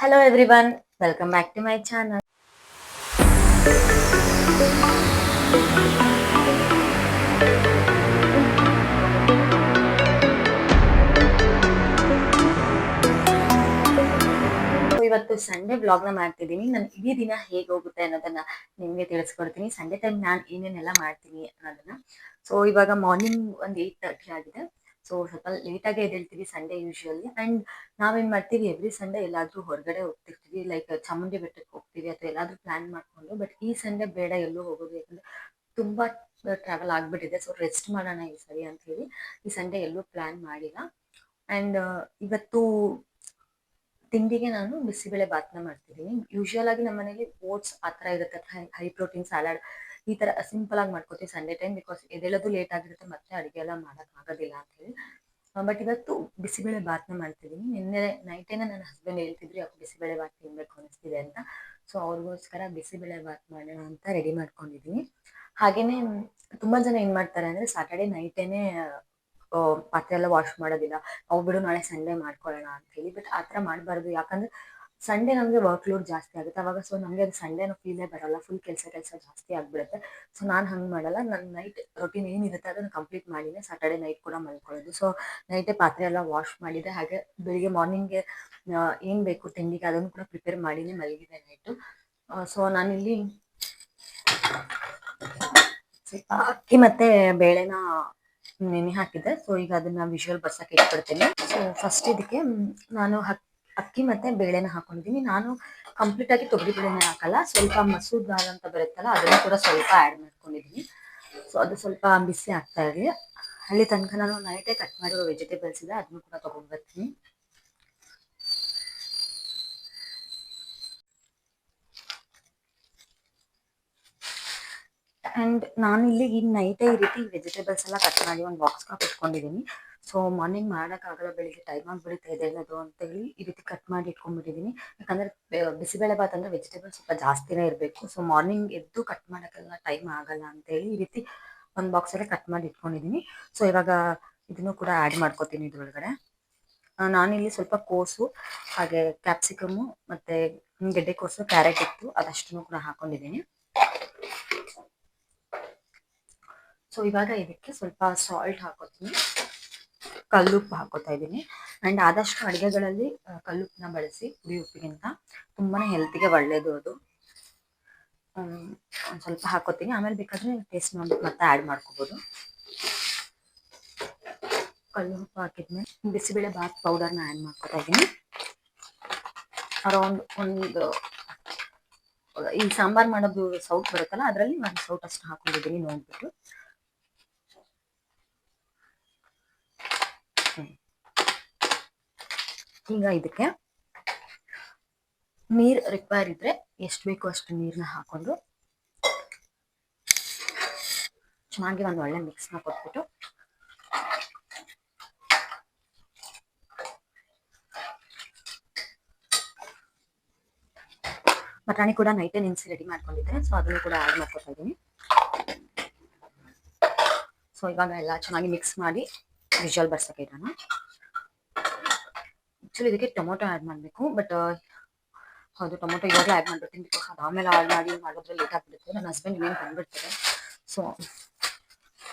Hello everyone, welcome back to my channel. So, ಇವತ್ತು Sunday ವ್ಲಾಗ್ನ ಮಾಡ್ತಿದ್ದೀನಿ. ನಾನು ಇಡೀ ದಿನ ಹೇಗೆ ಹೋಗುತ್ತೆ ಅನ್ನೋದನ್ನ ನಿಮಗೆ ತಿಳಿಸ್ಕೊಡ್ತೀನಿ. ಸಂಡೇ ಟೈಮ್ ನಾನು ಏನೇನೆಲ್ಲ ಮಾಡ್ತೀನಿ ಅನ್ನೋದನ್ನ. ಸೊ ಇವಾಗ ಮಾರ್ನಿಂಗ್ ಒಂದು ಏಯ್ಟ್ ತರ್ಟಿ ಆಗಿದೆ. ಸೊ ಸ್ವಲ್ಪ ಲೇಟಾಗೆ ಎದ್ದೇಳ್ತೀವಿ ಸಂಡೇ ಯೂಶುವಲಿ ಆ್ಯಂಡ್ ನಾವೇನ್ ಮಾಡ್ತೀವಿ ಎವ್ರಿ ಸಂಡೇ ಎಲ್ಲಾದ್ರೂ ಹೊರಗಡೆ ಹೋಗ್ತಿರ್ತೀವಿ. ಲೈಕ್ ಚಾಮುಂಡಿ ಬೆಟ್ಟಕ್ಕೆ ಹೋಗ್ತೀವಿ ಅಥವಾ ಎಲ್ಲಾದರೂ ಪ್ಲಾನ್ ಮಾಡ್ಕೊಂಡು. ಬಟ್ ಈ ಸಂಡೇ ಬೇಡ ಎಲ್ಲೂ ಹೋಗೋದು. ಯಾಕಂದ್ರೆ ತುಂಬಾ ಟ್ರಾವೆಲ್ ಆಗ್ಬಿಟ್ಟಿದೆ. ಸೊ ರೆಸ್ಟ್ ಮಾಡೋಣ ಈ ಸರಿ ಅಂತ ಹೇಳಿ ಈ ಸಂಡೇ ಎಲ್ಲೂ ಪ್ಲಾನ್ ಮಾಡಿಲ್ಲ. ಅಂಡ್ ಇವತ್ತು ತಿಂಡಿಗೆ ನಾನು ಬಿಸಿಬೇಳೆ ಬಾತ್ನ ಮಾಡ್ತಿದ್ದೀನಿ. ಯೂಶುವಲ್ ಆಗಿ ನಮ್ಮ ಮನೇಲಿ ಓಟ್ಸ್ ಆ ಥರ ಇರುತ್ತೆ. ಹೈ ಹೈ ಪ್ರೋಟೀನ್ ಸಲಾಡ್ ಈ ತರ ಸಿಂಪಲ್ ಆಗಿ ಮಾಡ್ಕೋತೀವಿ ಸಂಡೆ ಟೈಮ್ ಬಿಕಾಸ್ ಎದೇಳೋದು ಲೇಟ್ ಆಗಿರುತ್ತೆ ಮತ್ತೆ ಅಡುಗೆ ಎಲ್ಲ ಮಾಡಕ್ ಆಗೋದಿಲ್ಲ ಅಂತ ಹೇಳಿ. ಬಟ್ ಇವತ್ತು ಬಿಸಿಬೇಳೆ ಬಾತ್ನ ಮಾಡ್ತಿದೀನಿ ನಿನ್ನೆ ನೈಟೇನೆ ನನ್ನ ಹಸ್ಬೆಂಡ್ ಹೇಳ್ತಿದ್ರು, ಯಾಕೆ ಬಿಸಿಬೇಳೆ ಬಾತ್ ತಿನ್ಬೇಕು ಅನಿಸ್ತಿದೆ ಅಂತ. ಸೊ ಅವ್ರಿಗೋಸ್ಕರ ಬಿಸಿಬೇಳೆ ಬಾತ್ ಮಾಡೋಣ ಅಂತ ರೆಡಿ ಮಾಡ್ಕೊಂಡಿದ್ದೀನಿ. ಹಾಗೇನೆ ತುಂಬಾ ಜನ ಏನ್ ಮಾಡ್ತಾರೆ ಅಂದ್ರೆ ಸಾಟರ್ಡೆ ನೈಟೇನೆ ಪಾತ್ರೆ ಎಲ್ಲ ವಾಶ್ ಮಾಡೋದಿಲ್ಲ. ಅವು ಬಿಡು ನಾಳೆ ಸಂಡೆ ಮಾಡ್ಕೊಳ್ಳೋಣ ಅಂತ ಹೇಳಿ. ಬಟ್ ಆತರ ಥರ ಮಾಡಬಾರ್ದು. ಯಾಕಂದ್ರೆ ಸಂಡೇ ನಮಗೆ ವರ್ಕ್ ಲೋಡ್ ಜಾಸ್ತಿ ಆಗುತ್ತೆ. ಅವಾಗ ಸೊ ನಮಗೆ ಅದು ಸಂಡೇನೂ ಫೀಲೇ ಬರೋಲ್ಲ. ಫುಲ್ ಕೆಲಸ ಕೆಲಸ ಜಾಸ್ತಿ ಆಗ್ಬಿಡುತ್ತೆ. ಸೊ ನಾನು ಹಂಗೆ ಮಾಡಲ್ಲ. ನನ್ನ ನೈಟ್ ರೊಟೀನ್ ಏನಿರುತ್ತೆ ಅದನ್ನು ಕಂಪ್ಲೀಟ್ ಮಾಡಿನೇ ಸಾಟರ್ಡೆ ನೈಟ್ ಕೂಡ ಮಲ್ಕೊಳ್ಳೋದು ಸೊ ನೈಟೇ ಪಾತ್ರೆ ಎಲ್ಲ ವಾಶ್ ಮಾಡಿದೆ. ಹಾಗೆ ಬೆಳಿಗ್ಗೆ ಮಾರ್ನಿಂಗ್ಗೆ ಏನು ಬೇಕು ತಿಂಡಿಗೆ ಅದನ್ನು ಕೂಡ ಪ್ರಿಪೇರ್ ಮಾಡಿನೇ ಮಲಗಿದೆ ನೈಟು ಸೊ ನಾನಿಲ್ಲಿ ಸ್ವಲ್ಪ ಅಕ್ಕಿ ಮತ್ತೆ ಬೇಳೆನ ನೆನೆ ಹಾಕಿದ್ದೆ. ಸೊ ಈಗ ಅದನ್ನ ವಿಷುವಲ್ ಬರ್ಸಕ್ಕೆ ಇಟ್ಬಿಡ್ತೀನಿ. ಸೊ ಫಸ್ಟ್ ಇದಕ್ಕೆ ನಾನು ಹಕ್- ಅಕ್ಕಿ ಮತ್ತೆ ಬೇಳೆನ ಹಾಕೊಂಡಿದ್ದೀನಿ ನಾನು ಕಂಪ್ಲೀಟ್ ಆಗಿ ತೊಗರಿ ಬೇಳೆನೆ ಹಾಕಲ್ಲ. ಸ್ವಲ್ಪ ಮಸೂರ್ ದಾಲ್ ಅಂತ ಬರುತ್ತಲ್ಲ, ಅದನ್ನು ಕೂಡ ಸ್ವಲ್ಪ ಆ್ಯಡ್ ಮಾಡ್ಕೊಂಡಿದ್ದೀನಿ ಸೊ ಅದು ಸ್ವಲ್ಪ ಬಿಸಿ ಆಗ್ತಾ ಇರಲಿ ಅಲ್ಲಿ ತನಕ ನಾನು ನೈಟೇ ಕಟ್ ಮಾಡಿರೋ ವೆಜಿಟೇಬಲ್ಸ್ ಇದೆ, ಅದನ್ನು ಕೂಡ ತಗೊಂಡ್ ಬರ್ತೀನಿ. ನಾನು ಇಲ್ಲಿ ಈ ನೈಟೇ ಈ ರೀತಿ ವೆಜಿಟೇಬಲ್ಸ್ ಎಲ್ಲ ಕಟ್ ಮಾಡಿ ಒಂದು ಬಾಕ್ಸ್ ಕಾಪ್ ಇಟ್ಕೊಂಡಿದ್ದೀನಿ ಸೊ ಮಾರ್ನಿಂಗ್ ಮಾಡೋಕ್ಕಾಗಲ್ಲ ಬೆಳಿಗ್ಗೆ ಟೈಮ್ ಆಗಿಬಿಡುತ್ತೆ ಇದೆ ಅಂತ ಹೇಳಿ ಈ ರೀತಿ ಕಟ್ ಮಾಡಿ ಇಟ್ಕೊಂಡ್ಬಿಟ್ಟಿದ್ದೀನಿ ಯಾಕಂದ್ರೆ, ಬೆ- ಬಿಸಿಬೇಳೆ ಬಾತ್ ಅಂದ್ರೆ ವೆಜಿಟೇಬಲ್ ಸ್ವಲ್ಪ ಜಾಸ್ತಿನೇ ಇರಬೇಕು. ಸೊ ಮಾರ್ನಿಂಗ್ ಎದ್ದು ಕಟ್ ಮಾಡೋಕ್ಕೆಲ್ಲ ಟೈಮ್ ಆಗಲ್ಲ ಅಂತ ಹೇಳಿ ಈ ರೀತಿ ಒಂದು ಬಾಕ್ಸಲ್ಲೇ ಕಟ್ ಮಾಡಿ ಇಟ್ಕೊಂಡಿದ್ದೀನಿ ಸೊ ಇವಾಗ ಇದನ್ನು ಕೂಡ ಆ್ಯಡ್ ಮಾಡ್ಕೋತೀನಿ ಇದ್ರೊಳಗಡೆ. ನಾನಿಲ್ಲಿ ಸ್ವಲ್ಪ ಕೋಸು, ಹಾಗೆ ಕ್ಯಾಪ್ಸಿಕಮ್ಮು ಮತ್ತೆ ಗೆಡ್ಡೆಕೋಸು ಕ್ಯಾರೆಟ್ ಇತ್ತು ಅದಷ್ಟನ್ನು ಕೂಡ ಹಾಕೊಂಡಿದ್ದೀನಿ ಸೊ ಇವಾಗ ಇದಕ್ಕೆ ಸ್ವಲ್ಪ ಸಾಲ್ಟ್ ಹಾಕೋತೀನಿ. ಕಲ್ಲುಪ್ಪು ಹಾಕೋತಾ ಇದ್ದೀನಿ. ಅಂಡ್ ಆದಷ್ಟು ಅಡುಗೆಗಳಲ್ಲಿ ಕಲ್ಲುಪ್ಪನ್ನ ಬಳಸಿ ಪುಡಿ ಉಪ್ಪಿಗಿಂತ ತುಂಬಾನೇ ಹೆಲ್ತಿಗೆ ಒಳ್ಳೇದು ಅದು. ಒಂದ್ ಸ್ವಲ್ಪ ಹಾಕೋತೀನಿ. ಆಮೇಲೆ ಬೇಕಾದ್ರೆ ಟೇಸ್ಟ್ ನೋಡಿ ಮತ್ತೆ ಆ್ಯಡ್ ಮಾಡ್ಕೋಬೋದು. ಕಲ್ಲು ಉಪ್ಪು ಹಾಕಿದ್ಮೇಲೆ ಬಿಸಿಬೇಳೆ ಬಾತ್ ಪೌಡರ್ನ ಆ್ಯಡ್ ಮಾಡ್ಕೋತಾ ಇದ್ದೀನಿ. ಅರೌಂಡ್ ಒಂದು, ಈ ಸಾಂಬಾರ್ ಮಾಡೋದು ಸೌಟ್ ಬರುತ್ತಲ್ಲ, ಅದರಲ್ಲಿ ಒಂದು ಸೌಟ್ ಅಷ್ಟು ಹಾಕೊಂಡಿದ್ದೀನಿ ನೋಡ್ಬಿಟ್ಟು. ಈಗ ಇದಕ್ಕೆ ನೀರ್ ರಿಕ್ವೈರ್ ಇದ್ರೆ ಎಷ್ಟು ಬೇಕೋ ಅಷ್ಟು ನೀರನ್ನ ಹಾಕೊಂಡು ಚೆನ್ನಾಗಿ ಒಂದು ಒಳ್ಳೆ ಮಿಕ್ಸ್ನ ಕೊಟ್ಬಿಟ್ಟು ಬಟಾಣಿ ಕೂಡ ನೈಟೇ ನೆನೆಸಿ ರೆಡಿ ಮಾಡ್ಕೊಂಡಿದ್ದೆ ಸೊ ಅದನ್ನು ಕೂಡ ಆ್ಯಡ್ ಮಾಡ್ಕೊತಾ ಇದ್ದೀನಿ. ಸೊ ಇವಾಗ ಎಲ್ಲ ಚೆನ್ನಾಗಿ ಮಿಕ್ಸ್ ಮಾಡಿ ವಿಜುವಲ್ ಬರ್ಸಕ್ಕೆ ಇಡೋಣ. ಆಕ್ಚುಲಿ ಇದಕ್ಕೆ ಟೊಮೊಟೊ ಆ್ಯಡ್ ಮಾಡಬೇಕು ಬಟ್ ಹೌದು, ಟೊಮೊಟೊ ಇವಾಗಲೇ ಆ್ಯಡ್ ಮಾಡ್ಬಿಡ್ತೀನಿ ಬಿಕಾಸ್ ಅದು ಆಮೇಲೆ ಆ್ಯಡ್ ಮಾಡಿ ಮಾಡಿದ್ರೆ ಲೇಟ್ ಆಗ್ಬಿಡುತ್ತೆ. ನನ್ನ ಹಸ್ಬೆಂಡ್ ಇನ್ನೇನು ಬಂದ್ಬಿಡ್ತಾರೆ. ಸೊ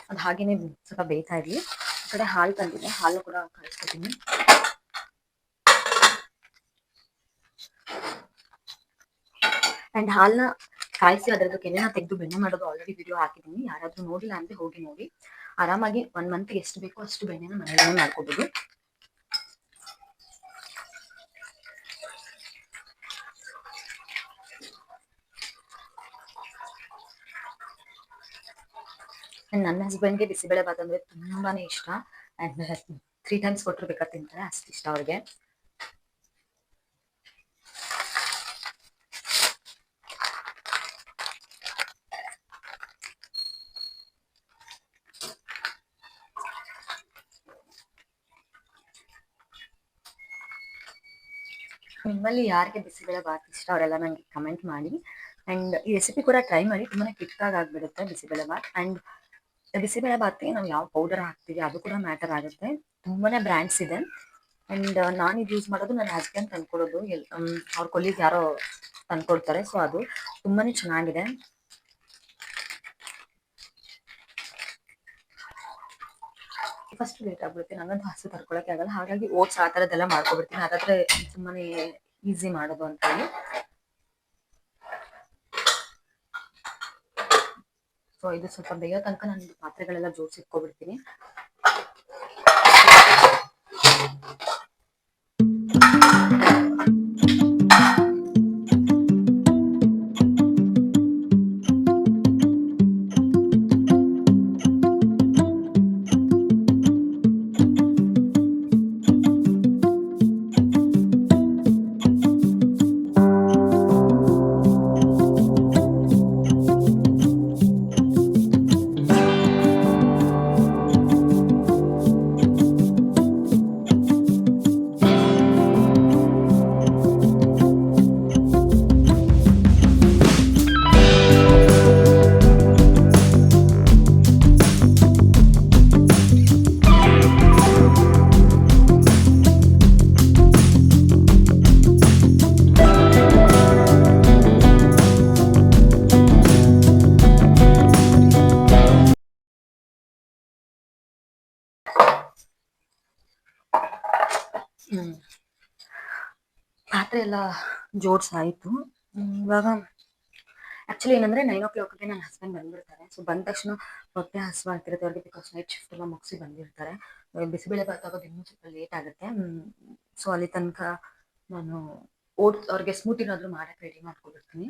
ಅದು ಹಾಗೇನೆ ಸ್ವಲ್ಪ ಬೇಯ್ತಾ ಇರಲಿ. ಈ ಕಡೆ ಹಾಲು ತಂದಿದೆ. ಹಾಲು ಕೂಡ ಕಳಿಸ್ಕೊತೀನಿ ಅಂಡ್ ಹಾಲ್ನ ಕಾಯಿಸಿ ಅದರದ್ದು ಕೆನೆನ ತೆಗೆದು ಬೆಣ್ಣೆ ಮಾಡೋದು ಆಲ್ರೆಡಿ ವಿಡಿಯೋ ಹಾಕಿದ್ದೀನಿ. ಯಾರಾದ್ರೂ ನೋಡಿಲ್ಲ ಅಂದ್ರೆ ಹೋಗಿ ನೋಡಿ. ಆರಾಮಾಗಿ ಒನ್ ಮಂತ್ಗೆ ಎಷ್ಟು ಬೇಕೋ ಅಷ್ಟು ಬೆಣ್ಣೆನ ಮನೆಯಲ್ಲೇ ಮಾಡ್ಕೋಬಹುದು ಅಂಡ್ ನನ್ನ ಹಸ್ಬೆಂಡ್ಗೆ ಬಿಸಿಬೇಳೆ ಬಾತ್ ಅಂದ್ರೆ ತುಂಬಾನೇ ಇಷ್ಟ. ಅಂಡ್ ತ್ರೀ ಟೈಮ್ಸ್ ಕೊಟ್ಟರು ಬೇಕಾದ್ರೆ ತಿಂತಾರೆ, ಅಷ್ಟು ಇಷ್ಟ ಅವ್ರಿಗೆ. ನಿಮ್ಮಲ್ಲಿ ಯಾರಿಗೆ ಬಿಸಿಬೇಳೆ ಬಾತ್ ಇಷ್ಟ ಅವರೆಲ್ಲ ನನಗೆ ಕಮೆಂಟ್ ಮಾಡಿ. ಅಂಡ್ ಈ ರೆಸಿಪಿ ಕೂಡ ಟ್ರೈ ಮಾಡಿ, ತುಂಬಾನೇ ಕ್ವಿಕ್ಕಾಗಿ ಆಗ್ಬಿಡುತ್ತೆ ಬಿಸಿಬೇಳೆ ಬಾತ್ ಅಂಡ್ ಬಿಸಿಬೇಳೆ ಬಾತ್ಗೆ ನಾವು ಯಾವ ಪೌಡರ್ ಹಾಕ್ತೀವಿ, ಅದು ಕೂಡ ಮ್ಯಾಟರ್ ಆಗುತ್ತೆ. ತುಂಬಾನೇ ಬ್ರ್ಯಾಂಡ್ಸ್ ಇದೆ. ಅಂಡ್ ನಾನು ಇದು ಯೂಸ್ ಮಾಡೋದು ನನ್ನ ಹಸ್ಬೆಂಡ್ ತಂದ್ಕೊಡೋದು. ಅವ್ರ ಕೊಲ್ಲಿಗೆ ಯಾರೋ ತಂದ್ಕೊಡ್ತಾರೆ. ಸೊ ಅದು ತುಂಬಾನೇ ಚೆನ್ನಾಗಿದೆ. ಫಸ್ಟ್ ಲೇಟ್ ಆಗ್ಬಿಡುತ್ತೆ. ನನಗಂತೂ ಹಸು ತರ್ಕೊಳಕ್ಕೆ ಆಗಲ್ಲ. ಹಾಗಾಗಿ ಓಟ್ಸ್ ಆ ಥರದ್ದೆಲ್ಲ ಮಾಡ್ಕೊಬಿಡ್ತೀನಿ. ಅದಾದ್ರೆ ತುಂಬಾನೇ ಈಸಿ ಮಾಡೋದು ಅಂತ ಹೇಳಿ ಸೊ ಇದು ಸ್ವಲ್ಪ ಬೇಯೋ ತನಕ ನಾನು ಪಾತ್ರೆಗಳೆಲ್ಲ ಜೋಡಿಸಿ ಇಟ್ಕೊಬಿಡ್ತೀನಿ. ಎಲ್ಲ ಹ್ಮ್, ಇವಾಗ ಆಕ್ಚುಲಿ ಏನಂದ್ರೆ ನೈನ್ ಓ ಕ್ಲಾಕ್ಗೆ ನನ್ನ ಹಸ್ಬೆಂಡ್ ಬಂದಿರ್ತಾರೆ ಸೊ ಬಂದ ತಕ್ಷಣ ಹೊಟ್ಟೆ ಹಸುವಾಗ್ತಿರುತ್ತೆ ಅವ್ರಿಗೆ ಬಿಕಾಸ್ ನೈಟ್ ಶಿಫ್ಟ್ ಎಲ್ಲ ಮುಗಿಸಿ ಬಂದಿರ್ತಾರೆ. ಬಿಸಿಬೇಳೆ ಭಾತ್ ಇನ್ನೂ ಸ್ವಲ್ಪ ಲೇಟ್ ಆಗುತ್ತೆ. ಸೊ ಅಲ್ಲಿ ತನಕ ನಾನು ಓಟ್ ಅವ್ರಿಗೆ ಸ್ಮೂತಿನಾದ್ರೂ ಮಾಡಕ್ಕೆ ರೆಡಿ ಮಾಡ್ಕೊಬಿಡ್ತೀನಿ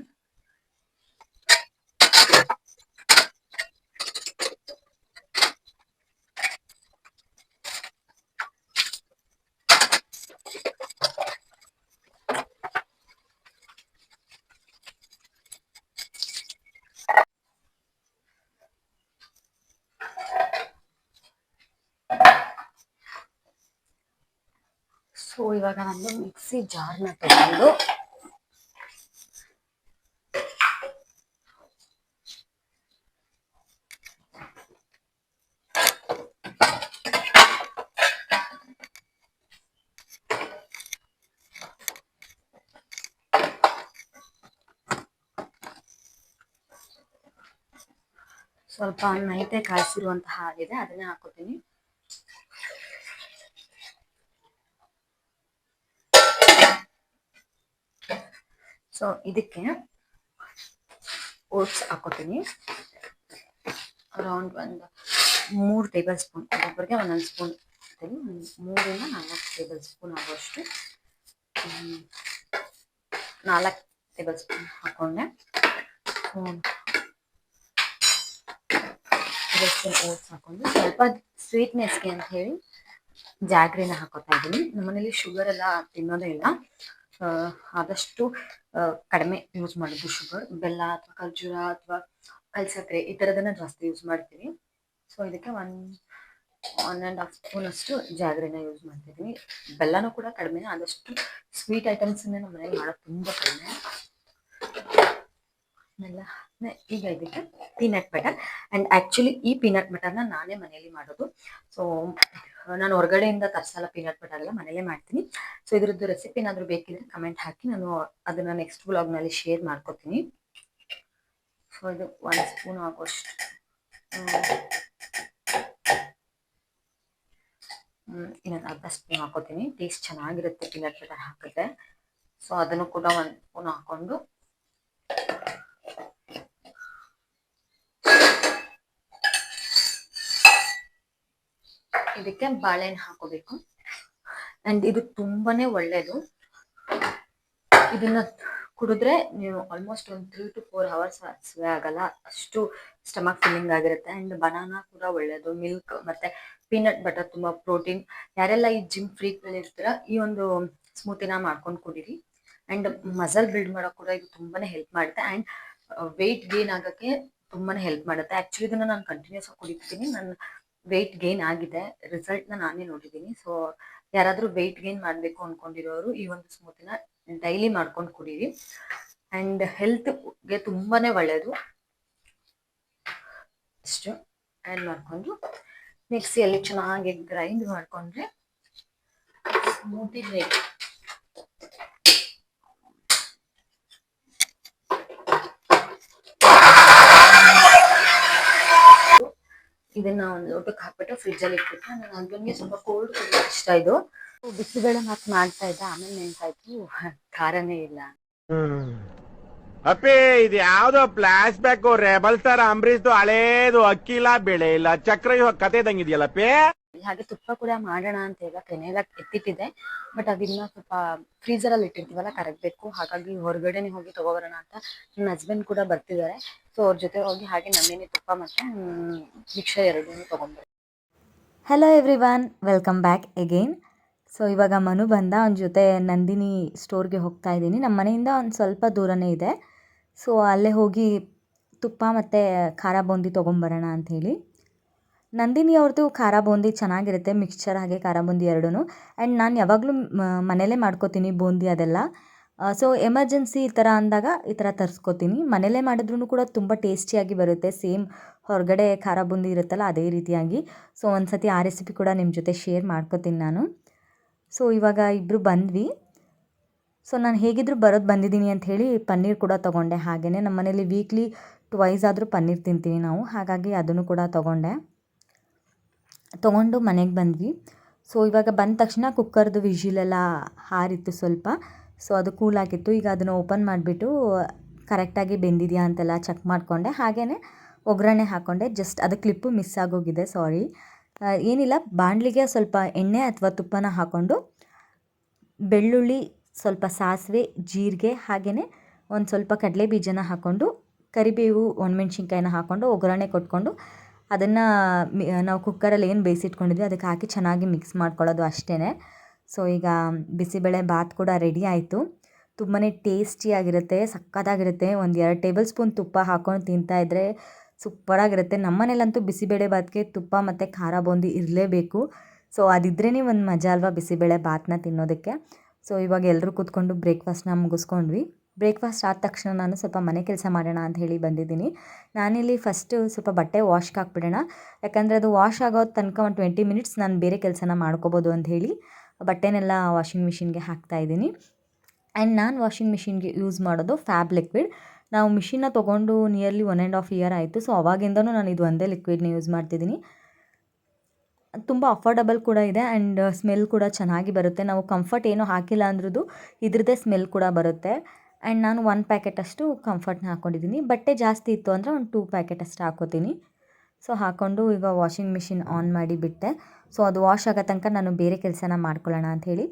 ಸೊ ಇವಾಗ ನಾನು ಮಿಕ್ಸಿ ಜಾರ್ನ ತಗೊಂಡು ಸ್ವಲ್ಪ ನೈತೆ ಕಾಯಿಸಿರುವಂತಹ ಆಗಿದೆ ಅದನ್ನೇ ಹಾಕೋತೀನಿ. ಸೊ ಇದಕ್ಕೆ ಓಟ್ಸ್ ಹಾಕೋತೀನಿ. ಅರೌಂಡ್ ಒಂದು ಮೂರು ಟೇಬಲ್ ಸ್ಪೂನ್ ಒಬ್ಬೊಬ್ಬರಿಗೆ ಒಂದೊಂದು ಸ್ಪೂನ್ ಮೂರಿಂದ ನಾಲ್ಕು ಟೇಬಲ್ ಸ್ಪೂನ್ ಆಗೋಷ್ಟು. ಹ್ಮ್, ನಾಲ್ಕು ಟೇಬಲ್ ಸ್ಪೂನ್ ಹಾಕೊಂಡೆ. ಓಟ್ಸ್ ಹಾಕೊಂಡು ಸ್ವಲ್ಪ ಸ್ವೀಟ್ನೆಸ್ಗೆ ಅಂತ ಹೇಳಿ ಜಾಗ್ರಿನ ಹಾಕೋತಾ ಇದ್ದೀನಿ. ನಮ್ಮನೇಲಿ ಶುಗರ್ ಎಲ್ಲ ತಿನ್ನೋದೇ ಇಲ್ಲ. ಆದಷ್ಟು ಕಡಿಮೆ ಯೂಸ್ ಮಾಡೋದು ಶುಗರ್ ಬೆಲ್ಲ ಅಥವಾ ಖರ್ಜೂರ ಅಥವಾ ಕಲ್ಸಕ್ರೆ ಈ ಥರದನ್ನ ಜಾಸ್ತಿ ಯೂಸ್ ಮಾಡ್ತೀನಿ. ಸೊ ಇದಕ್ಕೆ one one and half spoon ಅಷ್ಟು ಜಾಗ್ರೆನ ಯೂಸ್ ಮಾಡ್ತಿದ್ದೀನಿ. ಬೆಲ್ಲನೂ ಕೂಡ ಕಡಿಮೆ, ಆದಷ್ಟು ಸ್ವೀಟ್ ಐಟಮ್ಸನ್ನೇ ನಮ್ಮ ಮನೇಲಿ ಮಾಡೋದು ತುಂಬ ಕಡಿಮೆ. ಎಲ್ಲ ಈಗ ಇದಕ್ಕೆ ಪೀನಟ್ ಬಟರ್ ಆ್ಯಂಡ್ ಆ್ಯಕ್ಚುಲಿ ಈ ಪೀನಟ್ ಬಟರ್ನ ನಾನೇ ಮನೆಯಲ್ಲಿ ಮಾಡೋದು. ಸೊ ನಾನು ಹೊರಗಡೆಯಿಂದ ತರ್ಸಲ್ಲ ಪೀನಟ್ ಬಟರ್ ಎಲ್ಲ ಮನೆಯಲ್ಲೇ ಮಾಡ್ತೀನಿ. ಸೊ ಇದ್ರದ್ದು ರೆಸಿಪಿ ಏನಾದರೂ ಬೇಕಿದ್ರೆ ಕಮೆಂಟ್ ಹಾಕಿ ನಾನು ಅದನ್ನ ನೆಕ್ಸ್ಟ್ ಬ್ಲಾಗ್ನಲ್ಲಿ ಶೇರ್ ಮಾಡ್ಕೋತೀನಿ. ಸೊ ಇದು ಒನ್ ಸ್ಪೂನ್ ಆಗೋಷ್ಟು. ಇನ್ನೊಂದು ಅರ್ಧ ಸ್ಪೂನ್ ಹಾಕೋತೀನಿ. ಟೇಸ್ಟ್ ಚೆನ್ನಾಗಿರುತ್ತೆ ಪೀನಟ್ ಬಟರ್ ಹಾಕಿದ್ರೆ. ಸೊ ಅದನ್ನು ಕೂಡ ಒಂದು ಸ್ಪೂನ್ ಹಾಕೊಂಡು ಇದಕ್ಕೆ ಬಾಳೆಹಣ್ಣು ಹಾಕೋಬೇಕು. ಅಂಡ್ ಇದು ತುಂಬಾನೇ ಒಳ್ಳೇದು. ಇದನ್ನ ಕುಡಿದ್ರೆ ನೀವು ಆಲ್ಮೋಸ್ಟ್ ಒಂದು ತ್ರೀ ಟು ಫೋರ್ ಅವರ್ಸ್ ಹಸಿವೆ ಆಗಲ್ಲ. ಅಷ್ಟು ಸ್ಟಮಕ್ ಫಿಲ್ಲಿಂಗ್ ಆಗಿರುತ್ತೆ. ಅಂಡ್ ಬನಾನಾ ಕೂಡ ಒಳ್ಳೇದು. ಮಿಲ್ಕ್ ಮತ್ತೆ ಪೀನಟ್ ಬಟರ್ ತುಂಬಾ ಪ್ರೋಟೀನ್ ಯಾರೆಲ್ಲ ಈ ಜಿಮ್ ಫ್ರೀಕ್ಗಳು ಇರ್ತೀರ, ಈ ಒಂದು ಸ್ಮೂತಿನ ಮಾಡ್ಕೊಂಡು ಕುಡೀರಿ. ಅಂಡ್ ಮಸಲ್ ಬಿಲ್ಡ್ ಮಾಡೋಕೆ ಕೂಡ ಇದು ತುಂಬಾನೇ ಹೆಲ್ಪ್ ಮಾಡುತ್ತೆ. ಅಂಡ್ ವೆಯ್ಟ್ ಗೇನ್ ಆಗಕ್ಕೆ ತುಂಬಾನೇ ಹೆಲ್ಪ್ ಮಾಡುತ್ತೆ. ಆಕ್ಚುಲಿ ಇದನ್ನ ನಾನು ಕಂಟಿನ್ಯೂಸ್ ಆಗಿ ಕುಡಿತೀನಿ. ನನ್ನ ವೆಯ್ಟ್ ಗೇನ್ ಆಗಿದೆ. ರಿಸಲ್ಟ್ನ ನಾನೇ ನೋಡಿದ್ದೀನಿ. ಸೊ ಯಾರಾದ್ರೂ ವೆಯ್ಟ್ ಗೇನ್ ಮಾಡಬೇಕು ಅಂದ್ಕೊಂಡಿರೋರು ಈ ಒಂದು ಸ್ಮೂತಿನ ಡೈಲಿ ಮಾಡ್ಕೊಂಡು ಕುಡೀರಿ. ಅಂಡ್ ಹೆಲ್ತ್ಗೆ ತುಂಬಾನೇ ಒಳ್ಳೆಯದು ಇಷ್ಟು ಆ್ಯಡ್ ಮಾಡಿಕೊಂಡು. ಮಿಕ್ಸಿಯಲ್ಲಿ ಚೆನ್ನಾಗಿ ಗ್ರೈಂಡ್ ಮಾಡ್ಕೊಂಡ್ರೆ ಸ್ಮೂತಿ ರೆಡಿ ಇದನ್ನ ಒಂದು ಊಟಕ್ಕೆ ಹಾಕ್ಬಿಟ್ಟು ಫ್ರಿಜ್ ಅಲ್ಲಿ ಇಟ್ಬಿಟ್ಟು ನನ್ನ ಹಸ್ಬೆಂಡ್ಗೆ ಸ್ವಲ್ಪ ಕೋಲ್ಡ್ ಇಷ್ಟ ಇದು ಬಿಸಿಬೇಳೆ ಹಾಕಿ ಮಾಡ್ತಾ ಇದ್ದೆ. ಆಮೇಲೆ ನೆನ್ಸಾಯ್ತು ಖಾರನೇ ಇಲ್ಲ. ಅಪ್ಪಿ ಇದು ಯಾವ್ದೋ ಫ್ಲಾಶ್ ಬ್ಯಾಕ್ ರೆಬಲ್ ಸ್ಟಾರ್ ಅಂಬರೀಶ್ದು ಹಳೇದು ಅಕ್ಕಿ ಇಲ್ಲ ಬೆಳೆ ಇಲ್ಲ. ಚಕ್ರ ಇವಾಗ ಕತೆ ಇದಂಗಿದೆಯಲ್ಲಪ್ಪಿ ಹಾಗೆ ತುಪ್ಪ ಕೂಡ ಮಾಡೋಣ ಅಂತ ಈಗ ಕೆನೆಲ್ಲ ಎತ್ತಿಟ್ಟಿದೆ ಬಟ್ ಅದನ್ನ ಸ್ವಲ್ಪ ಫ್ರೀಸರ್ ಅಲ್ಲಿ ಇಟ್ಟಿರ್ತೀವಲ್ಲ ಕರಗಬೇಕು. ಹಾಗಾಗಿ ಹೊರಗಡೆನೆ ಹೋಗಿ ತಗೋಬರೋಣ ಅಂತ. ನನ್ನ ಹಸ್ಬೆಂಡ್ ಕೂಡ ಬರ್ತಿದ್ದಾರೆ. ಸೊ ಅವ್ರ ಜೊತೆ ಹೋಗಿ ಹಾಗೆ ನಮ್ಮೇನೆ ತುಪ್ಪ ಮತ್ತೆ ಮಿಕ್ಸರ್ ಎರಡನ್ನೂ ತಗೊಂಡ್ರು hello everyone welcome back again so ಇವಾಗ ಮನು ಬಂದ, ಅವನ ಜೊತೆ ನಂದಿನಿ ಸ್ಟೋರ್ಗೆ ಹೋಗ್ತಾ ಇದ್ದೀನಿ. ನಮ್ಮ ಮನೆಯಿಂದ ಒಂದು ಸ್ವಲ್ಪ ದೂರನೇ ಇದೆ. ಸೊ ಅಲ್ಲೇ ಹೋಗಿ ತುಪ್ಪ ಮತ್ತು ಖಾರ ಬೂಂದಿ ತೊಗೊಂಬರೋಣ ಅಂಥೇಳಿ ನಂದಿನಿ ಅವ್ರದ್ದು ಖಾರ ಬೂಂದಿ ಚೆನ್ನಾಗಿರುತ್ತೆ ಮಿಕ್ಸ್ಚರ್ ಹಾಗೆ ಖಾರ ಬೂಂದಿ ಎರಡೂ ಆ್ಯಂಡ್ ನಾನು ಯಾವಾಗಲೂ ಮನೇಲೇ ಮಾಡ್ಕೋತೀನಿ ಬೂಂದಿ ಅದೆಲ್ಲ. ಸೊ ಎಮರ್ಜೆನ್ಸಿ ಈ ಥರ ಅಂದಾಗ ಈ ಥರ ತರಿಸ್ಕೋತೀನಿ. ಮನೇಲೇ ಮಾಡಿದ್ರೂ ಕೂಡ ತುಂಬ ಟೇಸ್ಟಿಯಾಗಿ ಬರುತ್ತೆ. ಸೇಮ್ ಹೊರಗಡೆ ಖಾರ ಬುಂದಿ ಇರುತ್ತಲ್ಲ, ಅದೇ ರೀತಿಯಾಗಿ. ಸೊ ಒಂದು ಸತಿ ಆ ರೆಸಿಪಿ ಕೂಡ ನಿಮ್ಮ ಜೊತೆ ಶೇರ್ ಮಾಡ್ಕೋತೀನಿ ನಾನು. ಸೊ ಇವಾಗ ಇಬ್ಬರು ಬಂದ್ವಿ. ಸೊ ನಾನು ಹೇಗಿದ್ದರೂ ಬರೋದು ಬಂದಿದ್ದೀನಿ ಅಂತ ಹೇಳಿ ಪನ್ನೀರ್ ಕೂಡ ತೊಗೊಂಡೆ. ಹಾಗೆಯೇ ನಮ್ಮ ಮನೇಲಿ ವೀಕ್ಲಿ ಟ್ವೈಸ್ ಆದರೂ ಪನ್ನೀರ್ ತಿಂತೀವಿ ನಾವು. ಹಾಗಾಗಿ ಅದನ್ನು ಕೂಡ ತೊಗೊಂಡೆ. ತೊಗೊಂಡು ಮನೆಗೆ ಬಂದ್ವಿ. ಸೊ ಇವಾಗ ಬಂದ ತಕ್ಷಣ ಕುಕ್ಕರ್ದು ವಿಜಿಲೆಲ್ಲ ಹಾರಿತ್ತು ಸ್ವಲ್ಪ. ಸೊ ಅದು ಕೂಲ್ ಆಗಿತ್ತು ಈಗ ಅದನ್ನು ಓಪನ್ ಮಾಡಿಬಿಟ್ಟು ಕರೆಕ್ಟಾಗಿ ಬೆಂದಿದೆಯಾ ಅಂತೆಲ್ಲ ಚೆಕ್ ಮಾಡಿಕೊಂಡೆ. ಹಾಗೆಯೇ ಒಗ್ಗರಣೆ ಹಾಕ್ಕೊಂಡೆ ಜಸ್ಟ್ ಅದು ಕ್ಲಿಪ್ಪು ಮಿಸ್ ಆಗೋಗಿದೆ ಸಾರಿ ಏನಿಲ್ಲ, ಬಾಣಲಿಗೆ ಸ್ವಲ್ಪ ಎಣ್ಣೆ ಅಥವಾ ತುಪ್ಪನ ಹಾಕ್ಕೊಂಡು ಬೆಳ್ಳುಳ್ಳಿ, ಸ್ವಲ್ಪ ಸಾಸಿವೆ, ಜೀರಿಗೆ ಹಾಗೆಯೇ ಒಂದು ಸ್ವಲ್ಪ ಕಡಲೆ ಬೀಜನ ಹಾಕ್ಕೊಂಡು ಕರಿಬೇವು, ಒಣಮೆಣ್ಸಿನ್ಕಾಯಿನ ಹಾಕ್ಕೊಂಡು ಒಗ್ಗರಣೆ ಕೊಟ್ಕೊಂಡು ಅದನ್ನು ನಾವು ಕುಕ್ಕರಲ್ಲಿ ಏನು ಬೇಯಿಸಿಟ್ಕೊಂಡಿದ್ವಿ, ಅದಕ್ಕೆ ಹಾಕಿ ಚೆನ್ನಾಗಿ ಮಿಕ್ಸ್ ಮಾಡ್ಕೊಳ್ಳೋದು ಅಷ್ಟೇ ಸೊ, ಈಗ ಬಿಸಿಬೇಳೆ ಬಾತ್ ಕೂಡ ರೆಡಿ ಆಯಿತು. ತುಂಬಾ ಟೇಸ್ಟಿಯಾಗಿರುತ್ತೆ ಸಕ್ಕತ್ತಾಗಿರುತ್ತೆ. ಒಂದು ಎರಡು ಟೇಬಲ್ ಸ್ಪೂನ್ ತುಪ್ಪ ಹಾಕ್ಕೊಂಡು ತಿಂತಾಯಿದ್ರೆ ಸೂಪರಾಗಿರುತ್ತೆ. ನಮ್ಮ ಮನೇಲಂತೂ ಬಿಸಿಬೇಳೆ ಬಾತ್ಗೆ ತುಪ್ಪ ಮತ್ತು ಖಾರ ಬೂಂದಿ ಇರಲೇಬೇಕು. ಸೊ ಅದಿದ್ರೇ ಒಂದು ಮಜಾ ಅಲ್ವಾ ಬಿಸಿಬೇಳೆ ಬಾತನ್ನ ತಿನ್ನೋದಕ್ಕೆ. ಸೊ, ಇವಾಗ ಎಲ್ಲರೂ ಕೂತ್ಕೊಂಡು ಬ್ರೇಕ್ಫಾಸ್ಟ್ನ ಮುಗಿಸ್ಕೊಂಡ್ವಿ. ಬ್ರೇಕ್ಫಾಸ್ಟ್ ಆದ ತಕ್ಷಣ ನಾನು ಸ್ವಲ್ಪ ಮನೆ ಕೆಲಸ ಮಾಡೋಣ ಅಂತ ಹೇಳಿ ಬಂದಿದ್ದೀನಿ. ನಾನಿಲ್ಲಿ ಫಸ್ಟು ಸ್ವಲ್ಪ ಬಟ್ಟೆ ವಾಶ್ಗೆ ಹಾಕ್ಬಿಡೋಣ. ಯಾಕಂದರೆ ಅದು ವಾಶ್ ಆಗೋ ತನಕ ಒಂದು ಟ್ವೆಂಟಿ ಮಿನಿಟ್ಸ್ ನಾನು ಬೇರೆ ಕೆಲಸನ ಮಾಡ್ಕೋಬೋದು ಅಂತ ಹೇಳಿ. ಬಟ್ಟೆನೆಲ್ಲ ವಾಷಿಂಗ್ ಮಿಷಿನ್ಗೆ ಹಾಕ್ತಾ ಇದ್ದೀನಿ. ಆ್ಯಂಡ್ ನಾನು ವಾಷಿಂಗ್ ಮಿಷಿನ್ಗೆ ಯೂಸ್ ಮಾಡೋದು ಫ್ಯಾಬ್ ಲಿಕ್ವಿಡ್. ನಾವು ಮಿಷಿನ್ನ ತೊಗೊಂಡು nearly one and half year ಆಯಿತು. ಸೊ, ಅವಾಗಿಂದನೂ ನಾನು ಇದು ಒಂದೇ ಲಿಕ್ವಿಡ್ನ ಯೂಸ್ ಮಾಡ್ತಿದ್ದೀನಿ. ತುಂಬ ಅಫೋರ್ಡಬಲ್ ಕೂಡ ಇದೆ ಆ್ಯಂಡ್ ಸ್ಮೆಲ್ ಕೂಡ ಚೆನ್ನಾಗಿ ಬರುತ್ತೆ. ನಾವು ಕಂಫರ್ಟ್ ಏನೂ ಹಾಕಿಲ್ಲ ಅಂದ್ರದ್ದು ಇದ್ರದ್ದೇ ಸ್ಮೆಲ್ ಕೂಡ ಬರುತ್ತೆ. ಆ್ಯಂಡ್ ನಾನು ಒನ್ ಪ್ಯಾಕೆಟ್ ಅಷ್ಟು ಕಂಫರ್ಟ್ನ ಹಾಕ್ಕೊಂಡಿದ್ದೀನಿ ಬಟ್ಟೆ ಜಾಸ್ತಿ ಇತ್ತು ಅಂದರೆ ಒಂದು ಟೂ ಪ್ಯಾಕೆಟ್ ಅಷ್ಟು ಹಾಕೋತೀನಿ. ಸೊ ಹಾಕ್ಕೊಂಡು ಈಗ ವಾಷಿಂಗ್ ಮಿಷಿನ್ ಆನ್ ಮಾಡಿ ಬಿಟ್ಟೆ. ಸೊ ಅದು ವಾಶ್ ಆಗೋ ತನಕ ನಾನು ಬೇರೆ ಕೆಲಸನ ಮಾಡ್ಕೊಳ್ಳೋಣ ಅಂಥೇಳಿ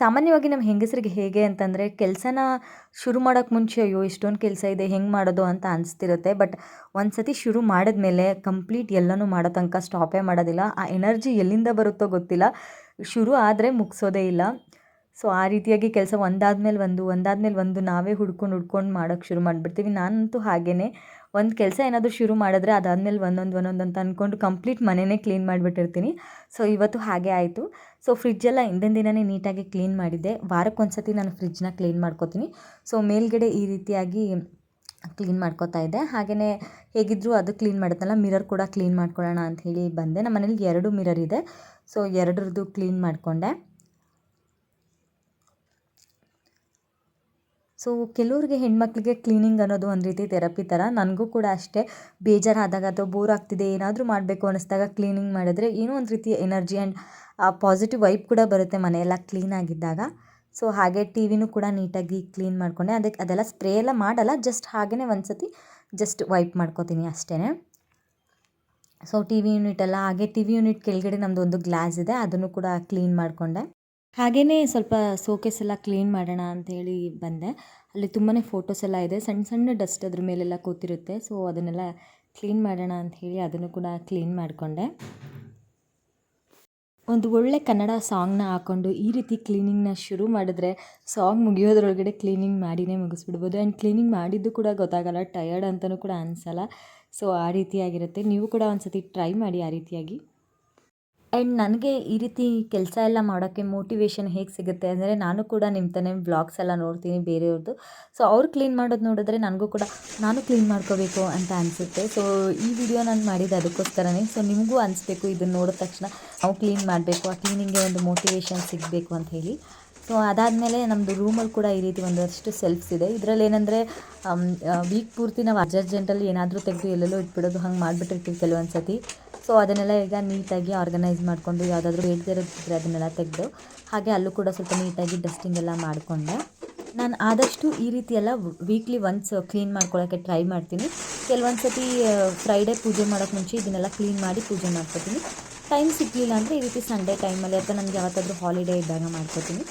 ಸಾಮಾನ್ಯವಾಗಿ ನಮ್ಮ ಹೆಂಗಸರಿಗೆ ಹೇಗೆ ಅಂತಂದರೆ ಕೆಲಸನ ಶುರು ಮಾಡೋಕ್ಕೆ ಮುಂಚೆ ಅಯ್ಯೋ ಇಷ್ಟೊಂದು ಕೆಲಸ ಇದೆ, ಹೆಂಗೆ ಮಾಡೋದು ಅಂತ ಅನಿಸ್ತಿರುತ್ತೆ. ಬಟ್ ಒಂದು ಸತಿ ಶುರು ಮಾಡಿದ್ಮೇಲೆ ಕಂಪ್ಲೀಟ್ ಎಲ್ಲನೂ ಮಾಡೋ ತನಕ ಸ್ಟಾಪೇ ಮಾಡೋದಿಲ್ಲ. ಆ ಎನರ್ಜಿ ಎಲ್ಲಿಂದ ಬರುತ್ತೋ ಗೊತ್ತಿಲ್ಲ. ಶುರು ಆದರೆ ಮುಗಿಸೋದೇ ಇಲ್ಲ. ಸೊ ಆ ರೀತಿಯಾಗಿ ಕೆಲಸ ಒಂದಾದ ಮೇಲೆ ಒಂದು ಒಂದಾದ ಮೇಲೆ ಒಂದು ನಾವೇ ಹುಡ್ಕೊಂಡು ಹುಡ್ಕೊಂಡು ಮಾಡೋಕ್ಕೆ ಶುರು ಮಾಡಿಬಿಡ್ತೀವಿ. ನಾನಂತೂ ಹಾಗೇ ಒಂದು ಕೆಲಸ ಏನಾದರೂ ಶುರು ಮಾಡಿದ್ರೆ ಅದಾದಮೇಲೆ ಒಂದೊಂದು ಒಂದೊಂದು ಅಂತ ಅಂದ್ಕೊಂಡು ಕಂಪ್ಲೀಟ್ ಮನೆಯೇ ಕ್ಲೀನ್ ಮಾಡಿಬಿಟ್ಟಿರ್ತೀನಿ. ಸೊ ಇವತ್ತು ಹಾಗೆ ಆಯಿತು. ಸೊ ಫ್ರಿಜ್ಜೆಲ್ಲ ಹಿಂದಿನ ದಿನವೇ ನೀಟಾಗಿ ಕ್ಲೀನ್ ಮಾಡಿದ್ದೆ. ವಾರಕ್ಕೊಂದ್ಸತಿ ನಾನು ಫ್ರಿಜ್ನ ಕ್ಲೀನ್ ಮಾಡ್ಕೋತೀನಿ. ಸೊ ಮೇಲ್ಗಡೆ ಈ ರೀತಿಯಾಗಿ ಕ್ಲೀನ್ ಮಾಡ್ಕೋತಾ ಇದ್ದೆ. ಹಾಗೆಯೇ ಹೇಗಿದ್ದರೂ ಅದು ಕ್ಲೀನ್ ಮಾಡುತ್ತಲ್ಲ ಮಿರರ್ ಕೂಡ ಕ್ಲೀನ್ ಮಾಡ್ಕೊಳ್ಳೋಣ ಅಂತ ಹೇಳಿ ಬಂದೆ. ನಮ್ಮ ಮನೇಲಿ ಎರಡು ಮಿರರ್ ಇದೆ. ಸೊ ಎರಡರದ್ದು ಕ್ಲೀನ್ ಮಾಡಿಕೊಂಡೆ. ಸೊ ಕೆಲವ್ರಿಗೆ ಹೆಣ್ಮಕ್ಳಿಗೆ ಕ್ಲೀನಿಂಗ್ ಅನ್ನೋದು ಒಂದು ರೀತಿ ಥೆರಪಿ ಥರ ನನಗೂ ಕೂಡ ಅಷ್ಟೇ. ಬೇಜಾರಾದಾಗ ಅಥವಾ ಬೋರ್ ಆಗ್ತಿದೆ, ಏನಾದರೂ ಮಾಡಬೇಕು ಅನ್ನಿಸ್ದಾಗ ಕ್ಲೀನಿಂಗ್ ಮಾಡಿದ್ರೆ ಏನೋ ಒಂದು ರೀತಿ ಎನರ್ಜಿ ಆ್ಯಂಡ್ ಪಾಸಿಟಿವ್ ವೈಬ್ ಕೂಡ ಬರುತ್ತೆ ಮನೆಯೆಲ್ಲ ಕ್ಲೀನಾಗಿದ್ದಾಗ ಸೊ ಹಾಗೆ ಟಿ ವಿನೂ ಕೂಡ ನೀಟಾಗಿ ಕ್ಲೀನ್ ಮಾಡಿಕೊಂಡೆ. ಅದಕ್ಕೆ ಅದೆಲ್ಲ ಸ್ಪ್ರೇ ಎಲ್ಲ ಮಾಡಲ್ಲ. ಜಸ್ಟ್ ಹಾಗೆಯೇ ಒಂದು ಸತಿ ಜಸ್ಟ್ ವೈಪ್ ಮಾಡ್ಕೋತೀನಿ ಅಷ್ಟೇ ಸೊ ಟಿ ವಿ ಯೂನಿಟ್ ಎಲ್ಲ, ಹಾಗೆ ಟಿ ವಿ ಯೂನಿಟ್ ಕೆಳಗಡೆ ನಮ್ಮದು ಒಂದು ಗ್ಲಾಸ್ ಇದೆ. ಅದನ್ನು ಕೂಡ ಕ್ಲೀನ್ ಮಾಡಿಕೊಂಡೆ. ಹಾಗೆಯೇ ಸ್ವಲ್ಪ ಸೋಕೇಸ್ ಎಲ್ಲ ಕ್ಲೀನ್ ಮಾಡೋಣ ಅಂಥೇಳಿ ಬಂದೆ. ಅಲ್ಲಿ ತುಂಬಾ ಫೋಟೋಸ್ ಎಲ್ಲ ಇದೆ. ಸಣ್ಣ ಸಣ್ಣ ಡಸ್ಟ್ ಅದ್ರ ಮೇಲೆಲ್ಲ ಕೂತಿರುತ್ತೆ. ಸೊ, ಅದನ್ನೆಲ್ಲ ಕ್ಲೀನ್ ಮಾಡೋಣ ಅಂಥೇಳಿ ಅದನ್ನು ಕೂಡ ಕ್ಲೀನ್ ಮಾಡಿಕೊಂಡೆ. ಒಂದು ಒಳ್ಳೆ ಕನ್ನಡ ಸಾಂಗ್ನ ಹಾಕ್ಕೊಂಡು ಈ ರೀತಿ ಕ್ಲೀನಿಂಗ್ನ ಶುರು ಮಾಡಿದ್ರೆ ಸಾಂಗ್ ಮುಗಿಯೋದ್ರೊಳಗಡೆ ಕ್ಲೀನಿಂಗ್ ಮಾಡಿನೇ ಮುಗಿಸ್ಬಿಡ್ಬೋದು. ಆ್ಯಂಡ್ ಕ್ಲೀನಿಂಗ್ ಮಾಡಿದ್ದು ಕೂಡ ಗೊತ್ತಾಗಲ್ಲ. ಟಯರ್ಡ್ ಅಂತಲೂ ಕೂಡ ಅನಿಸಲ್ಲ. ಸೊ, ಆ ರೀತಿಯಾಗಿರುತ್ತೆ. ನೀವು ಕೂಡ ಒಂದು ಸತಿ ಟ್ರೈ ಮಾಡಿ ಆ ರೀತಿಯಾಗಿ. ಆ್ಯಂಡ್ ನನಗೆ ಈ ರೀತಿ ಕೆಲಸ ಎಲ್ಲ ಮಾಡೋಕ್ಕೆ ಮೋಟಿವೇಶನ್ ಹೇಗೆ ಸಿಗುತ್ತೆ ಅಂದರೆ ನಾನು ಕೂಡ ನಿಮ್ಮ ತಾನೇ ಬ್ಲಾಗ್ಸ್ ಎಲ್ಲ ನೋಡ್ತೀನಿ ಬೇರೆಯವ್ರದ್ದು ಸೊ ಅವ್ರು ಕ್ಲೀನ್ ಮಾಡೋದು ನೋಡಿದ್ರೆ ನನಗೂ ಕೂಡ ನಾನು ಕ್ಲೀನ್ ಮಾಡ್ಕೋಬೇಕು ಅಂತ ಅನಿಸುತ್ತೆ. ಸೊ ಈ ವಿಡಿಯೋ ನಾನು ಮಾಡಿದ್ದು ಅದಕ್ಕೋಸ್ಕರನೇ. ಸೊ ನಿಮಗೂ ಅನಿಸ್ಬೇಕು ಇದನ್ನು ನೋಡಿದ ತಕ್ಷಣ ನಾವು ಕ್ಲೀನ್ ಮಾಡಬೇಕು, ಆ ಕ್ಲೀನಿಂಗ್ಗೆ ಒಂದು ಮೋಟಿವೇಶನ್ ಸಿಗಬೇಕು ಅಂತ ಹೇಳಿ. ಸೊ ಅದಾದಮೇಲೆ ನಮ್ಮದು ರೂಮಲ್ಲಿ ಕೂಡ ಈ ರೀತಿ ಒಂದಷ್ಟು ಸೆಲ್ಫ್ಸ್ ಇದೆ. ಇದರಲ್ಲಿ ಏನಂದರೆ ವೀಕ್ ಪೂರ್ತಿ ನಾವು ಅರ್ಜೆಂಟಲ್ಲಿ ಏನಾದರೂ ತೆಗೆದು ಎಲ್ಲೆಲ್ಲೋ ಇಟ್ಬಿಡೋದು ಹಂಗೆ ಮಾಡಿಬಿಟ್ಟಿರ್ತೀವಿ ಕೆಲವೊಂದು ಸತಿ ಸೊ ಅದನ್ನೆಲ್ಲ ಈಗ ನೀಟಾಗಿ ಆರ್ಗನೈಸ್ ಮಾಡಿಕೊಂಡು ಯಾವುದಾದ್ರೂ ಬೇಡದೇ ಅದನ್ನೆಲ್ಲ ತೆಗೆದು, ಹಾಗೆ ಅಲ್ಲೂ ಕೂಡ ಸ್ವಲ್ಪ ನೀಟಾಗಿ ಡಸ್ಟಿಂಗ್ ಎಲ್ಲ ಮಾಡಿಕೊಂಡೆ. ನಾನು ಆದಷ್ಟು ಈ ರೀತಿ ಎಲ್ಲ ವೀಕ್ಲಿ ಒನ್ಸ್ ಕ್ಲೀನ್ ಮಾಡ್ಕೊಳ್ಳೋಕ್ಕೆ ಟ್ರೈ ಮಾಡ್ತೀನಿ. ಕೆಲವೊಂದು ಸತಿ ಫ್ರೈಡೇ ಪೂಜೆ ಮಾಡೋಕ್ಕೆ ಮುಂಚೆ ಇದನ್ನೆಲ್ಲ ಕ್ಲೀನ್ ಮಾಡಿ ಪೂಜೆ ಮಾಡ್ಕೊತೀನಿ. ಟೈಮ್ ಸಿಗಲಿಲ್ಲ ಅಂದರೆ ಈ ರೀತಿ ಸಂಡೇ ಟೈಮಲ್ಲಿ ಅಥವಾ ನನಗೆ ಯಾವತ್ತಾದರೂ ಹಾಲಿಡೇ ಇದ್ದಾಗ ಮಾಡ್ಕೊತೀನಿ.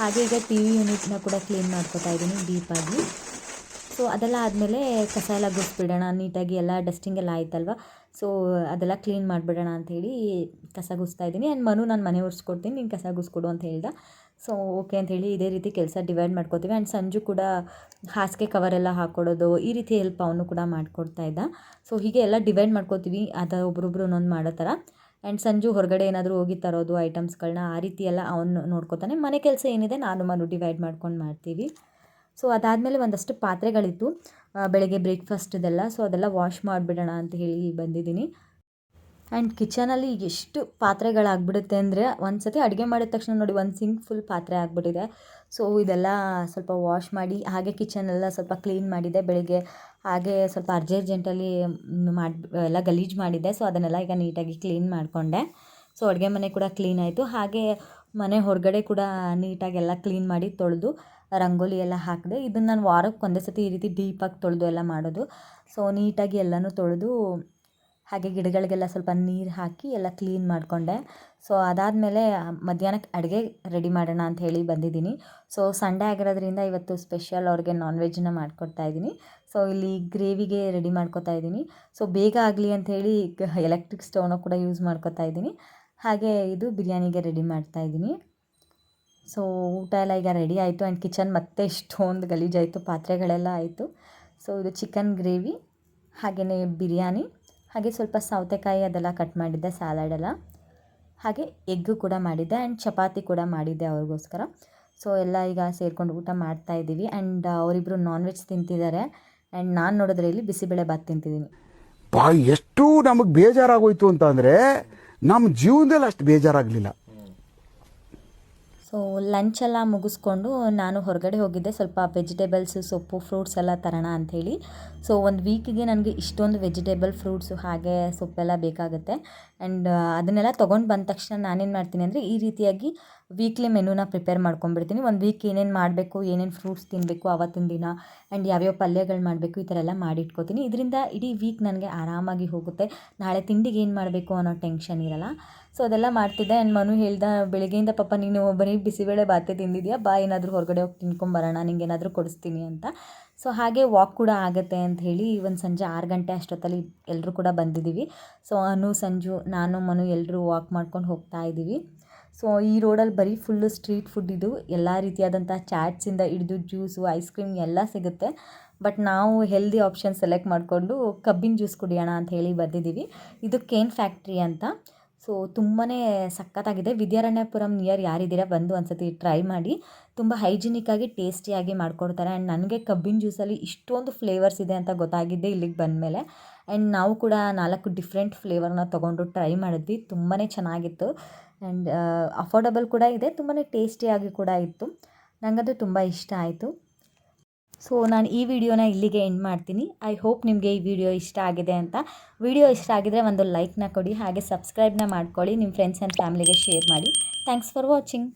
ಹಾಗೆ ಈಗ ಟಿ ವಿ ಯೂನಿಟ್ನ ಕೂಡ ಕ್ಲೀನ್ ಮಾಡ್ಕೊತಾ ಇದ್ದೀನಿ ಡೀಪಾಗಿ ಸೊ ಅದೆಲ್ಲ ಆದಮೇಲೆ ಕಸ ಎಲ್ಲ ಗುಡಿಸ್ಬಿಡೋಣ, ನೀಟಾಗಿ ಎಲ್ಲ ಡಸ್ಟಿಂಗ್ ಎಲ್ಲ ಆಯ್ತಲ್ವ? ಸೊ ಅದೆಲ್ಲ ಕ್ಲೀನ್ ಮಾಡಿಬಿಡೋಣ ಅಂಥೇಳಿ ಕಸ ಗುಸ್ತಾ ಇದ್ದೀನಿ ಆ್ಯಂಡ್ ಮನು ನಾನು ಮನೆ ಒರ್ಸ್ಕೊಡ್ತೀನಿ, ನೀನು ಕಸ ಗುಸ್ಕೊಡು ಅಂತ ಹೇಳ್ದ. ಸೊ ಓಕೆ ಅಂಥೇಳಿ ಇದೇ ರೀತಿ ಕೆಲಸ ಡಿವೈಡ್ ಮಾಡ್ಕೋತೀವಿ. ಆ್ಯಂಡ್ ಸಂಜು ಕೂಡ ಹಾಸಿಗೆ ಕವರೆಲ್ಲ ಹಾಕ್ಕೊಡೋದು ಈ ರೀತಿ ಹೆಲ್ಪ್ ಅವನು ಕೂಡ ಮಾಡಿಕೊಡ್ತಾ ಇದ್ದ. ಸೊ ಹೀಗೆ ಎಲ್ಲ ಡಿವೈಡ್ ಮಾಡ್ಕೋತೀವಿ. ಅದು ಒಬ್ರೊಬ್ರು ಒಂದೊಂದು ಮಾಡೋ ಥರ. ಆ್ಯಂಡ್ ಸಂಜು ಹೊರಗಡೆ ಏನಾದರೂ ಹೋಗಿ ತರೋದು ಐಟಮ್ಸ್ಗಳನ್ನ ಆ ರೀತಿ ಎಲ್ಲ ಅವನು ನೋಡ್ಕೋತಾನೆ. ಮನೆ ಕೆಲಸ ಏನಿದೆ ನಾನು ಮನು ಡಿವೈಡ್ ಮಾಡ್ಕೊಂಡು ಮಾಡ್ತೀವಿ. ಸೊ ಅದಾದಮೇಲೆ ಒಂದಷ್ಟು ಪಾತ್ರೆಗಳಿತ್ತು. ಬೆಳಗ್ಗೆ ಬೆಳಗ್ಗೆ ಬ್ರೇಕ್ಫಾಸ್ಟ್ದೆಲ್ಲ ಸೊ ಅದೆಲ್ಲ ವಾಶ್ ಮಾಡಿಬಿಡೋಣ ಅಂತ ಹೇಳಿ ಬಂದಿದ್ದೀನಿ. ಆ್ಯಂಡ್ ಕಿಚನಲ್ಲಿ ಎಷ್ಟು ಪಾತ್ರೆಗಳಾಗ್ಬಿಡುತ್ತೆ ಅಂದರೆ ಒಂದು ಸತಿ ಅಡುಗೆ ಮಾಡಿದ ತಕ್ಷಣ ನೋಡಿ, ಒಂದು ಸಿಂಕ್ ಫುಲ್ ಪಾತ್ರೆ ಆಗಿಬಿಟ್ಟಿದೆ. ಸೊ ಇದೆಲ್ಲ ಸ್ವಲ್ಪ ವಾಶ್ ಮಾಡಿ, ಹಾಗೆ ಕಿಚನೆಲ್ಲ ಸ್ವಲ್ಪ ಕ್ಲೀನ್ ಮಾಡಿದೆ. ಬೆಳಗ್ಗೆ ಹಾಗೆ ಸ್ವಲ್ಪ ಅರ್ಜೆಂಟಲ್ಲಿ ಮಾಡಿ, ಎಲ್ಲ ಗಲೀಜು ಮಾಡಿದ್ದೆ ಸೊ ಅದನ್ನೆಲ್ಲ ಈಗ ನೀಟಾಗಿ ಕ್ಲೀನ್ ಮಾಡಿಕೊಂಡೆ. ಸೊ ಅಡುಗೆ ಮನೆ ಕೂಡ ಕ್ಲೀನ್ ಆಯಿತು. ಹಾಗೆ ಮನೆ ಹೊರಗಡೆ ಕೂಡ ನೀಟಾಗಿ ಎಲ್ಲ ಕ್ಲೀನ್ ಮಾಡಿ ತೊಳೆದು ರಂಗೋಲಿ ಎಲ್ಲ ಹಾಕಿದೆ. ಇದನ್ನು ನಾನು ವಾರಕ್ಕೆ ಒಂದೇ ಸತಿ ಈ ರೀತಿ ಡೀಪಾಗಿ ತೊಳೆದು ಎಲ್ಲ ಮಾಡೋದು. ಸೊ ನೀಟಾಗಿ ಎಲ್ಲನೂ ತೊಳೆದು ಹಾಗೆ ಗಿಡಗಳಿಗೆಲ್ಲ ಸ್ವಲ್ಪ ನೀರು ಹಾಕಿ ಎಲ್ಲ ಕ್ಲೀನ್ ಮಾಡಿಕೊಂಡೆ. ಸೊ ಅದಾದಮೇಲೆ ಮಧ್ಯಾಹ್ನಕ್ಕೆ ಅಡುಗೆ ರೆಡಿ ಮಾಡೋಣ ಅಂತ ಹೇಳಿ ಬಂದಿದ್ದೀನಿ. ಸೊ ಸಂಡೇ ಆಗಿರೋದ್ರಿಂದ ಇವತ್ತು ಸ್ಪೆಷಲ್ ಅವ್ರಿಗೆ ನಾನ್ ವೆಜ್ನ ಮಾಡಿಕೊಡ್ತಾ ಇದ್ದೀನಿ. ಸೊ ಇಲ್ಲಿ ಗ್ರೇವಿಗೆ ರೆಡಿ ಮಾಡ್ಕೊತಾ ಇದ್ದೀನಿ. ಸೊ ಬೇಗ ಆಗಲಿ ಅಂತ ಹೇಳಿ ಎಲೆಕ್ಟ್ರಿಕ್ ಸ್ಟವ್ನ ಕೂಡ ಯೂಸ್ ಮಾಡ್ಕೊತಾ ಇದ್ದೀನಿ. ಹಾಗೆ ಇದು ಬಿರಿಯಾನಿಗೆ ರೆಡಿ ಮಾಡ್ತಾ ಇದ್ದೀನಿ. ಸೊ ಊಟ ಎಲ್ಲ ಈಗ ರೆಡಿ ಆಯಿತು. ಆ್ಯಂಡ್ ಕಿಚನ್ ಮತ್ತೆ ಇಷ್ಟೊಂದು ಗಲೀಜಾಯಿತು, ಪಾತ್ರೆಗಳೆಲ್ಲ ಆಯಿತು. ಸೊ ಇದು ಚಿಕನ್ ಗ್ರೇವಿ ಹಾಗೆಯೇ ಬಿರಿಯಾನಿ. ಹಾಗೆ ಸ್ವಲ್ಪ ಸೌತೆಕಾಯಿ ಅದೆಲ್ಲ ಕಟ್ ಮಾಡಿದ್ದೆ ಸ್ಯಾಲಡೆಲ್ಲ ಹಾಗೆ ಎಗ್ಗು ಕೂಡ ಮಾಡಿದ್ದೆ ಆ್ಯಂಡ್ ಚಪಾತಿ ಕೂಡ ಮಾಡಿದ್ದೆ ಅವ್ರಿಗೋಸ್ಕರ. ಸೊ ಎಲ್ಲ ಈಗ ಸೇರ್ಕೊಂಡು ಊಟ ಮಾಡ್ತಾ ಇದ್ದೀವಿ ಆ್ಯಂಡ್ ಅವರಿಬ್ಬರು ನಾನ್ ವೆಜ್ ತಿಂತಿದ್ದಾರೆ ಆ್ಯಂಡ್ ನಾನು ನೋಡಿದ್ರೆ ಇಲ್ಲಿ ಬಿಸಿಬೇಳೆ ಬಾತ್ ತಿಂತಿದ್ದೀನಿ. ಬಾ, ಎಷ್ಟು ನಮಗೆ ಬೇಜಾರಾಗೋಯ್ತು ಅಂತ ಅಂದರೆ ನಮ್ಮ ಜೀವನದಲ್ಲಿ ಅಷ್ಟು ಬೇಜಾರಾಗಲಿಲ್ಲ. ಸೊ ಲಂಚ್ ಎಲ್ಲ ಮುಗಿಸ್ಕೊಂಡು ನಾನು ಹೊರಗಡೆ ಹೋಗಿದ್ದೆ. ಸ್ವಲ್ಪ ವೆಜಿಟೇಬಲ್ಸು ಸೊಪ್ಪು ಫ್ರೂಟ್ಸ್ ಎಲ್ಲ ತರೋಣ ಅಂಥೇಳಿ. ಸೊ ಒಂದು ವೀಕಿಗೆ ನನಗೆ ಇಷ್ಟೊಂದು ವೆಜಿಟೇಬಲ್ ಫ್ರೂಟ್ಸು ಹಾಗೆ ಸೊಪ್ಪೆಲ್ಲ ಬೇಕಾಗುತ್ತೆ. ಆ್ಯಂಡ್ ಅದನ್ನೆಲ್ಲ ತೊಗೊಂಡು ಬಂದ ತಕ್ಷಣ ನಾನೇನು ಮಾಡ್ತೀನಿ ಅಂದರೆ ಈ ರೀತಿಯಾಗಿ ವೀಕ್ಲಿ ಮೆನುನ ಪ್ರಿಪೇರ್ ಮಾಡ್ಕೊಂಡ್ಬಿಡ್ತೀನಿ. ಒಂದು ವೀಕ್ ಏನೇನು ಮಾಡಬೇಕು, ಏನೇನು ಫ್ರೂಟ್ಸ್ ತಿನ್ನಬೇಕು ಅವತ್ತಿನ ದಿನ ಆ್ಯಂಡ್ ಯಾವ್ಯಾವ ಪಲ್ಯಗಳು ಮಾಡಬೇಕು ಈ ಥರ ಎಲ್ಲ ಮಾಡಿಟ್ಕೋತೀನಿ. ಇದರಿಂದ ಇಡೀ ವೀಕ್ ನನಗೆ ಆರಾಮಾಗಿ ಹೋಗುತ್ತೆ. ನಾಳೆ ತಿಂಡಿಗೆ ಏನು ಮಾಡಬೇಕು ಅನ್ನೋ ಟೆನ್ಷನ್ ಇರಲ್ಲ. ಸೊ ಅದೆಲ್ಲ ಮಾಡ್ತಿದ್ದೆ. ಆ್ಯಂಡ್ ಮನು ಹೇಳ್ದ, ಬೆಳಗ್ಗೆಯಿಂದ ಪಾಪ ನೀನು ಬರೀ ಬಿಸಿಬೇಳೆ ಬಾತೆ ತಿಂದಿದ್ಯಾ? ಬಾ, ಏನಾದರೂ ಹೊರಗಡೆ ಹೋಗಿ ತಿನ್ಕೊಂಬರೋಣ ನಿಂಗೆ ಏನಾದರೂ ಕೊಡಿಸ್ತೀನಿ ಅಂತ. ಸೊ ಹಾಗೆ ವಾಕ್ ಕೂಡ ಆಗುತ್ತೆ ಅಂತ ಹೇಳಿ ಒಂದು ಸಂಜೆ ಆರು ಗಂಟೆ ಅಷ್ಟೊತ್ತಲ್ಲಿ ಎಲ್ಲರೂ ಕೂಡ ಬಂದಿದ್ದೀವಿ. ಸೊ ಅನು, ಸಂಜು, ನಾನು, ಮನು ಎಲ್ಲರೂ ವಾಕ್ ಮಾಡ್ಕೊಂಡು ಹೋಗ್ತಾ ಇದ್ದೀವಿ. ಸೊ ಈ ರೋಡಲ್ಲಿ ಬರೀ ಫುಲ್ಲು ಸ್ಟ್ರೀಟ್ ಫುಡ್ ಇದು. ಎಲ್ಲ ರೀತಿಯಾದಂಥ ಚಾಟ್ಸಿಂದ ಹಿಡಿದು ಜ್ಯೂಸು ಐಸ್ ಕ್ರೀಮ್ ಎಲ್ಲ ಸಿಗುತ್ತೆ. ಬಟ್ ನಾವು ಹೆಲ್ದಿ ಆಪ್ಷನ್ ಸೆಲೆಕ್ಟ್ ಮಾಡಿಕೊಂಡು ಕಬ್ಬಿನ ಜ್ಯೂಸ್ ಕುಡಿಯೋಣ ಅಂತ ಹೇಳಿ ಬಂದಿದ್ದೀವಿ. ಇದು ಕೇನ್ ಫ್ಯಾಕ್ಟ್ರಿ ಅಂತ. ಸೊ ತುಂಬಾ ಸಖತ್ತಾಗಿದೆ. ವಿದ್ಯಾರಣ್ಯಪುರಂ ನಿಯರ್ ಯಾರಿದ್ದೀರಾ ಬಂದು ಒಂದ್ಸತಿ ಟ್ರೈ ಮಾಡಿ. ತುಂಬ ಹೈಜಿನಿಕ್ಕಾಗಿ ಟೇಸ್ಟಿಯಾಗಿ ಮಾಡಿಕೊಡ್ತಾರೆ. ಆ್ಯಂಡ್ ನನಗೆ ಕಬ್ಬಿನ ಜ್ಯೂಸಲ್ಲಿ ಇಷ್ಟೊಂದು ಫ್ಲೇವರ್ಸ್ ಇದೆ ಅಂತ ಗೊತ್ತಾಗಿದ್ದೆ ಇಲ್ಲಿಗೆ ಬಂದಮೇಲೆ. ಆ್ಯಂಡ್ ನಾವು ಕೂಡ ನಾಲ್ಕು ಡಿಫ್ರೆಂಟ್ ಫ್ಲೇವರ್ನ ತೊಗೊಂಡು ಟ್ರೈ ಮಾಡಿದ್ವಿ. ತುಂಬಾ ಚೆನ್ನಾಗಿತ್ತು. ಆ್ಯಂಡ್ ಅಫೋರ್ಡಬಲ್ ಕೂಡ ಇದೆ. ತುಂಬಾ ಟೇಸ್ಟಿಯಾಗಿ ಕೂಡ ಇತ್ತು. ನನಗದು ತುಂಬ ಇಷ್ಟ ಆಯಿತು. ಸೊ, ನಾನು ಈ ವಿಡಿಯೋನ ಇಲ್ಲಿಗೆ ಎಂಡ್ ಮಾಡ್ತೀನಿ. ಐ ಹೋಪ್ ನಿಮಗೆ ಈ ವಿಡಿಯೋ ಇಷ್ಟ ಆಗಿದೆ ಅಂತ. ವಿಡಿಯೋ ಇಷ್ಟ ಆಗಿದ್ರೆ ಒಂದು ಲೈಕ್ನ ಕೊಡಿ, ಹಾಗೆ ಸಬ್ಸ್ಕ್ರೈಬ್ನ ಮಾಡ್ಕೊಳ್ಳಿ ನಿಮ್ಮ ಫ್ರೆಂಡ್ಸ್ ಆ್ಯಂಡ್ ಫ್ಯಾಮಿಲಿಗೆ ಶೇರ್ ಮಾಡಿ. Thanks for watching